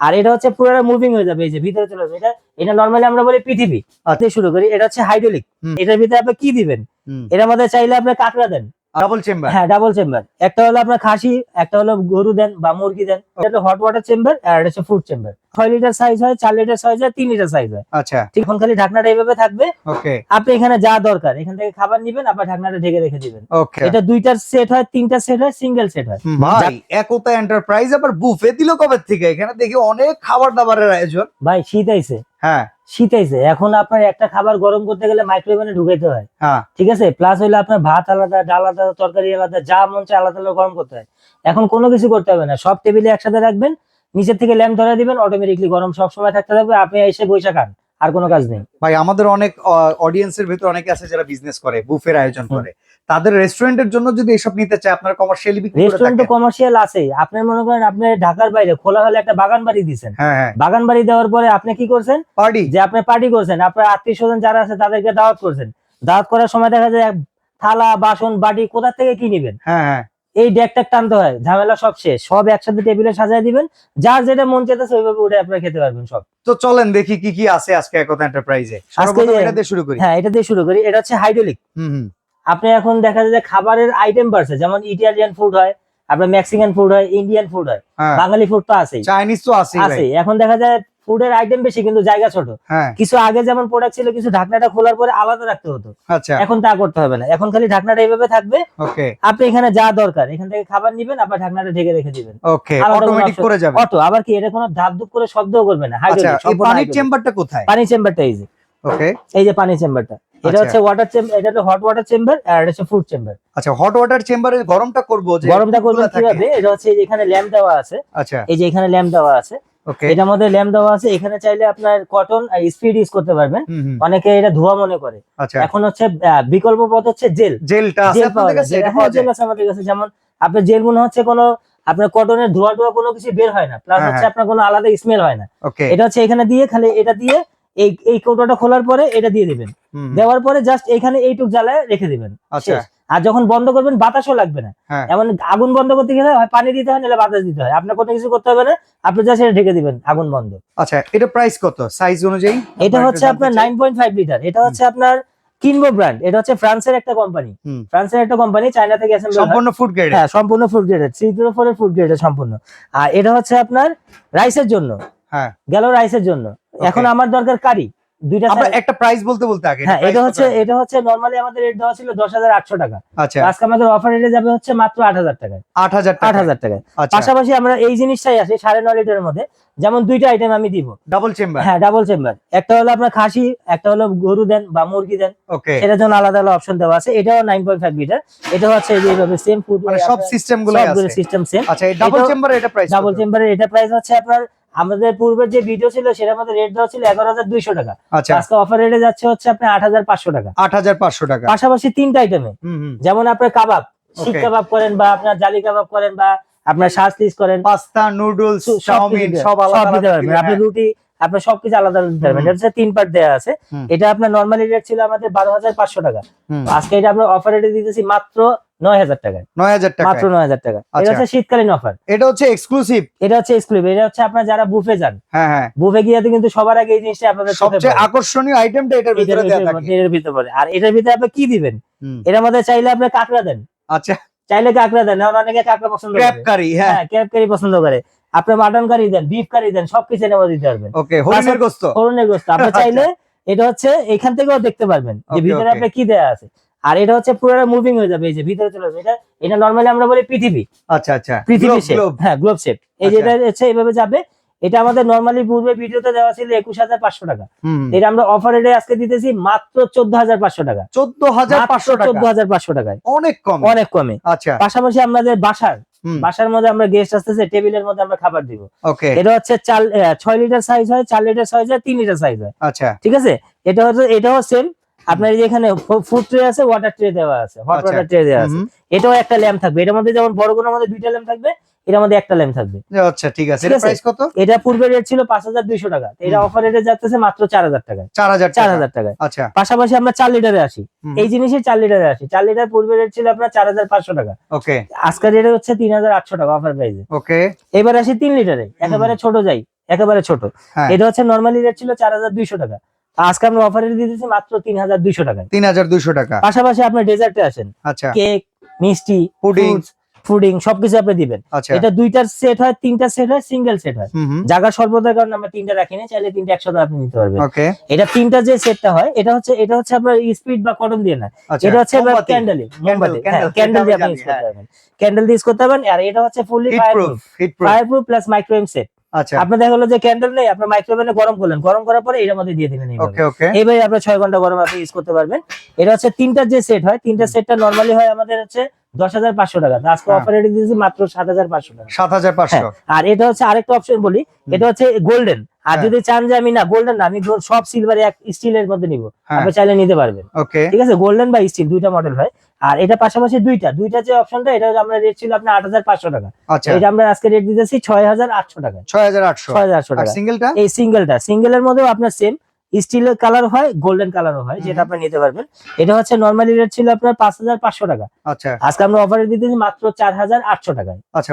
আর এটা হচ্ছে পুরোটা মুভিং হয়ে যাবে এই যে ভিতরে চলে যাবে এটা এটা নর্মালি আমরা বলি পৃথিবী। অর্থে শুরু করি এটা হচ্ছে হাইড্রোলিক এটার ভিতরে আপনি কি দিবেন? এটার মধ্যে চাইলে আপনি কাঁকড়া দেন। ডাবল চেম্বার হ্যাঁ ডাবল চেম্বার একটা হলো আপনার খাসি একটা হলো গরু দেন বা মুরগি দেন। এটা হট ওয়াটার চেম্বার আর এটা হচ্ছে ফুড চেম্বার ছয় লিটার সাইজ হয় চার লিটার সাইজ হয় তিন লিটার সাইজ হয়। আচ্ছা। ঠিক এখন খালি ঢাকনাটা এইভাবে থাকবে। ওকে। আপনি এখানে যা দরকার এখান থেকে খাবার নিবেন আবার ঢাকনাটা ঢেকে রেখে দিবেন। ওকে। এটা দুইটার সেট হয় তিনটা সেট হয় সিঙ্গেল সেট হয়। ভাই একতা এন্টারপ্রাইজ আবার বুফে দিল কবে থেকে? এখানে দেখি অনেক খাবার দাবারের আয়োজন। ভাই শীত আইছে। হ্যাঁ। এখন আপনার একটা খাবার গরম করতে গেলে মাইক্রোওভেনে ঢুকাইতে হয়। হ্যাঁ। ঠিক আছে? প্লাস হইলে আপনার ভাত আলাদা ডাল আলাদা তরকারি আলাদা যা মন চায় আলাদা আলাদা গরম করতে হয়। এখন কোনো কিছু করতে হবে না। সব টেবিলে একসাথে রাখবেন নিচের থেকে ল্যাম্প ধরে দিবেন অটোমেটিকলি গরম সবসময় থাকতে থাকবে। আপনি এসে বৈশা খান আর কোনো কাজ নেই। ভাই আমাদের অনেক অডিয়েন্সের ভিতর অনেকে আছে যারা বিজনেস করে বুফের আয়োজন করে। তাদের রেস্টুরেন্টের জন্য যদি এসব নিতে চায় আপনার কমার্শিয়ালি বিক্রি করে রেস্টুরেন্ট তো কমার্শিয়াল আছে। আপনি মনে করেন আপনি ঢাকার বাইরে খোলা হলে একটা বাগান বাড়ি দিচ্ছেন হ্যাঁ হ্যাঁ। বাগান বাড়ি দেওয়ার পরে আপনি কি করছেন? পার্টি যে আপনি পার্টি করছেন আপনার আত্মীয় স্বজন যারা আছে তাদেরকে দাওয়াত করছেন। দাওয়াত করার সময় দেখা যায় থালা বাসন বাটি কোথা থেকে কি নিবেন? হ্যাঁ হ্যাঁ। এই ডেক ট্যাক টানতে হয় ঝামেলা সব শেষ। সব একসাথে টেবিলে সাজায় দিবেন যার যেটা মন চেতেছে ওইভাবে উঠে আপনারা খেতে পারবেন সব। তো চলেন দেখি কি কি আছে আজকে একতা এন্টারপ্রাইজে যে- এটা দিয়ে শুরু করি। হ্যাঁ এটা দিয়ে শুরু করি। এটা হচ্ছে হাইড্রোলিক হুম হুম। আপনি এখন দেখা যায় যে খাবারের আইটেম বাড়ছে যেমন ইটালিয়ান ফুড হয় আপনার মেক্সিকান ফুড হয় ইন্ডিয়ান ফুড হয় হ্যাঁ। বাঙালি ফুড তো আছেই। চাইনিজ তো আছেই আছে এখন দেখা যায় ফুডের আইটেম বেশি কিন্তু জায়গা ছোট। হ্যাঁ। কিছু আগে যেমন প্রোডাক্ট ছিল কিছু ঢাকনাটা খোলার পরে আলাদা রাখতে হতো। আচ্ছা। এখন তা করতে হবে না। এখন খালি ঢাকনাটা এইভাবে থাকবে। ওকে। আপনি এখানে যা দরকার এখান থেকে খাবার নিবেন আবার ঢাকনাটা ঢেকে রেখে দিবেন। ওকে অটোমেটিক করে যাবে অটো আবার কি এটা কোনো ধাপ ধুপ করে শব্দও করবে না। আচ্ছা এই পানির চেম্বারটা কোথায়? পানির চেম্বারটা এই যে। ওকে। এই যে পানির চেম্বারটা। এটা আচ্ছা। হচ্ছে ওয়াটার চেম্বার এটা হচ্ছে হট ওয়াটার চেম্বার আর এটা হচ্ছে ফুড চেম্বার আচ্ছা হট ওয়াটার চেম্বারে গরমটা করব যে গরমটা করবেন কীভাবে? এটা হচ্ছে এখানে ল্যাম্প দেওয়া আছে। আচ্ছা। এই যে এখানে ল্যাম্প দেওয়া আছে। এটার মধ্যে ল্যাম্প দেওয়া আছে এখানে চাইলে আপনার কটন স্পিড ইউজ করতে পারবেন। অনেকে এটা ধোয়া মনে করে। আচ্ছা। এখন হচ্ছে বিকল্প পথ হচ্ছে জেল জেলটা আছে জেল আপনাদের কাছে? এটা হ্যাঁ, জেল আছে আমাদের কাছে। যেমন আপনার জেল মনে হচ্ছে কোনো আপনার কটনের ধোয়া টোয়া কোনো কিছু বের হয় না। প্লাস হ্যাঁ, হচ্ছে হ্যাঁ। আপনার কোনো আলাদা স্মেল হয় না। এটা হচ্ছে এখানে দিয়ে খালি এটা দিয়ে এই এই কৌটোটা খোলার পরে এটা দিয়ে দিবেন। দেওয়ার পরে জাস্ট এখানে এইটুক জ্বালায় রেখে দিবেন। আচ্ছা। আর যখন বন্ধ করবেন বাতাসও লাগবে না। হ্যাঁ। এমন আগুন বন্ধ করতে গেলে হয় পানি দিতে হয় নাহলে বাতাস দিতে হয়। আপনার কোনো কিছু করতে হবে না আপনি জাস্ট এটা ঢেকে দিবেন আগুন বন্ধ। আচ্ছা এটা প্রাইস কত? সাইজ অনুযায়ী? এটা হচ্ছে আপনার। নাইন পয়েন্ট ফাইভ লিটার এটা হচ্ছে আপনার কিনবো ব্র্যান্ড এটা হচ্ছে ফ্রান্সের একটা কোম্পানি ফ্রান্সের একটা কোম্পানি চায়না থেকে অ্যাসেম্বল সম্পূর্ণ ফুড গ্রেড হ্যাঁ সম্পূর্ণ food graded three zero four এর ফুড গ্রেডেড সম্পূর্ণ। আর এটা হচ্ছে আপনার রাইসের জন্য। হ্যাঁ। গেল রাইসের জন্য। এখন আমার দরকার কারি দুইটা আমরা একটা প্রাইস বলতে বলতে আগে হ্যাঁ এটা হচ্ছে এটা হচ্ছে নর্মালি আমাদের রেট দেওয়া ছিল দশ হাজার আটশো টাকা। আচ্ছা। আজকে আমাদের অফার রেটে যাবে হচ্ছে মাত্র আট হাজার টাকায়। আট হাজার আট টাকা হাজার টাকায়। আচ্ছা। পাশাপাশি আমরা এই জিনিসটাই আছে সাড়ে নয় লিটারের মধ্যে। যেমন দুইটা আইটেম আমি দিব। ডাবল চেম্বার হ্যাঁ ডাবল চেম্বার একটা হলো আপনার খাসি একটা হলো গরু দেন বা মুরগি দেন। ওকে সেটার জন্য আলাদা আলাদা অপশন দেওয়া আছে। এটাও নাইন পয়েন্ট ফাইভ লিটার এটা হচ্ছে এইভাবে সেম ফুড মানে সব সিস্টেমগুলো আছে। সিস্টেম সেম আচ্ছা ডাবল এটাও- চেম্বার এটা প্রাইস ডাবল চেম্বারের এটা প্রাইস হচ্ছে আপনার আমাদের পূর্বের যে ভিডিও ছিল সেটা মধ্যে রেট দেওয়া ছিল এগারো হাজার দুইশো টাকা। আচ্ছা। আজকে অফার রেটে যাচ্ছে হচ্ছে আপনার আট হাজার পাঁচশো টাকা। আট হাজার পাঁচশো টাকা। পাশাপাশি তিনটা আইটেমে যেমন আপনার কাবাব শিখ. কাবাব করেন বা আপনার জালি কাবাব করেন বা আপনার শাস্তিস করেন। পাস্তা নুডলস চাউমিন সব আলাদা আপনি হ্যাঁ। রুটি আপনার সবকিছু আলাদা আলাদা দিতে পারবেন এটা হচ্ছে তিন পার্ট দেওয়া আছে। এটা আপনার নর্মালি রেট ছিল আমাদের বারো হাজার পাঁচশো টাকা। আজকে এটা আমরা অফার রেটে দিতেছি মাত্র নয় হাজার টাকায়। নয় হাজার টাকা মাত্র নয় হাজার টাকা। এটা আচ্ছা। হচ্ছে শীতকালীন অফার এটা হচ্ছে এক্সক্লুসিভ এটা হচ্ছে এক্সক্লুসিভ এটা হচ্ছে আপনার যারা বুফে যান। হ্যাঁ হ্যাঁ। বুফে গিয়ে কিন্তু সবার আগে এই জিনিসটা আপনাদের সবচেয়ে আকর্ষণীয় আইটেমটা এটার ভিতরে এটার ভিতরে- থাকে। এটার ভিতরে পড়ে। আর এটার ভিতরে আপনি কি দিবেন? এটার মধ্যে চাইলে আপনি কাঁকড়া দেন। আচ্ছা। চাইলে কাঁকড়া দেন। অনেকে কাঁকড়া পছন্দ ক্র্যাব করে হ্যাঁ। হ্যাঁ ক্যাব কারি পছন্দ করে। আপনি মাটন কারি দেন বিফ কারি দেন সবকিছু নেওয়া দিতে পারবেন। ওকে হরিণের গোস্ত। হরিণের গোস্ত। আপনি আচ্ছা। চাইলে এটা হচ্ছে এখান থেকেও দেখতে পারবেন যে ভিতরে আপনার আপনি কি দেয়া আছে। আর এটা হচ্ছে পুরোটা মুভিং হয়ে যাবে এই যে ভিতরে চলে যাবে এটা এটা নরমালি আমরা বলি পৃথিবী আচ্ছা আচ্ছা। পৃথিবী শেপ হ্যাঁ গ্লোব শেপ এই যে আচ্ছা। এটা হচ্ছে এইভাবে যাবে এটা আমাদের নর্মালি পূর্বে ভিডিওতে দেওয়া ছিল একুশ হাজার পাঁচশো টাকা। এটা আমরা অফার রেটে আজকে দিতেছি মাত্র চোদ্দ হাজার পাঁচশো টাকা। চোদ্দ হাজার পাঁচশো চোদ্দ হাজার পাঁচশো টাকায়। অনেক কম। অনেক কমে। আচ্ছা। পাশাপাশি আমাদের বাসার বাসার মধ্যে আমরা গেস্ট আসতেছে টেবিলের মধ্যে আমরা খাবার দিব। ওকে। এটা হচ্ছে চার ছয় লিটার সাইজ হয় চার লিটার সাইজ হয় তিন লিটার সাইজ হয়। আচ্ছা। ঠিক আছে? এটা হচ্ছে এটাও সেম আপনার এখানে ফুড ট্রে আছে ওয়াটার ট্রে দেওয়া আছে। হট। ওয়াটার ট্রে দেওয়া আছে। এটাও একটা ল্যাম্প থাকবে। এটার মধ্যে যেমন বড়গুলোর মধ্যে দুইটা ল্যাম্প থাকবে এটার মধ্যে একটা ল্যাম্প থাকবে। আচ্ছা ঠিক আছে। এটা প্রাইস কত? এটা পূর্বে রেট ছিল পাঁচ হাজার দুইশো টাকা। তো এটা অফার রেটে যাচ্ছে মাত্র চার হাজার টাকায়। চার হাজার চার টাকা। টাকায়। আচ্ছা। পাশাপাশি আমরা চার লিটারে আসি। এই জিনিসই চার লিটারে আসি। চার লিটার পূর্বে রেট ছিল আপনার চার হাজার পাঁচশো টাকা। ওকে। আজকের রেট হচ্ছে তিন হাজার আটশো টাকা অফার প্রাইসে ওকে। এবার আসি তিন লিটারে। একেবারে ছোট যাই। একেবারে ছোট। হ্যাঁ। এটা হচ্ছে নর্মালি রেট ছিল চার হাজার দুইশো টাকা। আজকে আমরা অফারে দিচ্ছি মাত্র তিন হাজার দুইশো টাকা তিন হাজার দুইশো টাকা। পাশাপাশি আপনার ডেজার্টে আসেন। আচ্ছা। কেক মিষ্টি Pudding. ফুডিং সবকিছু আপনি দিবেন। আচ্ছা। এটা দুইটার সেট হয় তিনটা সেট হয় সিঙ্গেল সেট হয়। জায়গা স্বল্পতার কারণে আমরা তিনটা রাখিনি চাইলে তিনটা একসাথে আপনি নিতে পারবেন। এটা তিনটা যে সেটটা হয় এটা হচ্ছে এটা হচ্ছে আপনার স্পিড বা কটন দিয়ে না। আচ্ছা এটা হচ্ছে। ক্যান্ডেল মোমবাতি। ক্যান্ডেল দিয়ে আপনি ইউজ করতে পারবেন। ক্যান্ডেল দিয়ে ইউজ করতে পারবেন আর এটা হচ্ছে fully heat fire proof proof heat proof fire proof plus microwave set আচ্ছা। আপনার দেখা গেলো যে ক্যান্ডেল নেই আপনার মাইক্রোওভেনে গরম করলেন। গরম করার পরে এটার মধ্যে দিয়ে দিবেন ওকে ওকে এইভাবে আপনার ছয় ঘণ্টা গরম আপনি ইউজ করতে পারবেন। এটা হচ্ছে তিনটা যে সেট হয় তিনটা সেটটা নরমালি হয় আমাদের হচ্ছে দশ হাজার পাঁচশো টাকা। আজকে হ্যাঁ। অফার রেটে দিয়েছি মাত্র সাত হাজার পাঁচশো টাকা। সাত হাজার পাঁচশো। হ্যাঁ, আর এটা হচ্ছে আরেকটা অপশন বলি। এটা হচ্ছে গোল্ডেন আর হ্যাঁ। যদি চান যে আমি না গোল্ডেন না আমি সব সিলভার এক স্টিলের মধ্যে নিব। আপনি চাইলে নিতে পারবেন। ঠিক আছে? গোল্ডেন বা স্টিল দুইটা মডেল হয় আর এটা পাশাপাশি দুইটা। দুইটা যে অপশনটা এটা আমরা রেট ছিল আপনার আট হাজার পাঁচশো টাকা। আচ্ছা। এটা আমরা আজকে রেট দিতেছি ছয় হাজার আটশো টাকা ছয় হাজার আটশো। ছয় হাজার আটশো আর টাকা সিঙ্গেলটা এই সিঙ্গেলটা সিঙ্গেলের মধ্যেও আপনার সেম স্টিলের কালার হয় গোল্ডেন কালারও হয় যেটা আপনি নিতে পারবেন। এটা হচ্ছে নর্মালি রেট ছিল আপনার পাঁচ হাজার পাঁচশো টাকা। আচ্ছা। আজকে আমরা অফারে দিতেছি মাত্র চার হাজার আটশো টাকায়। আচ্ছা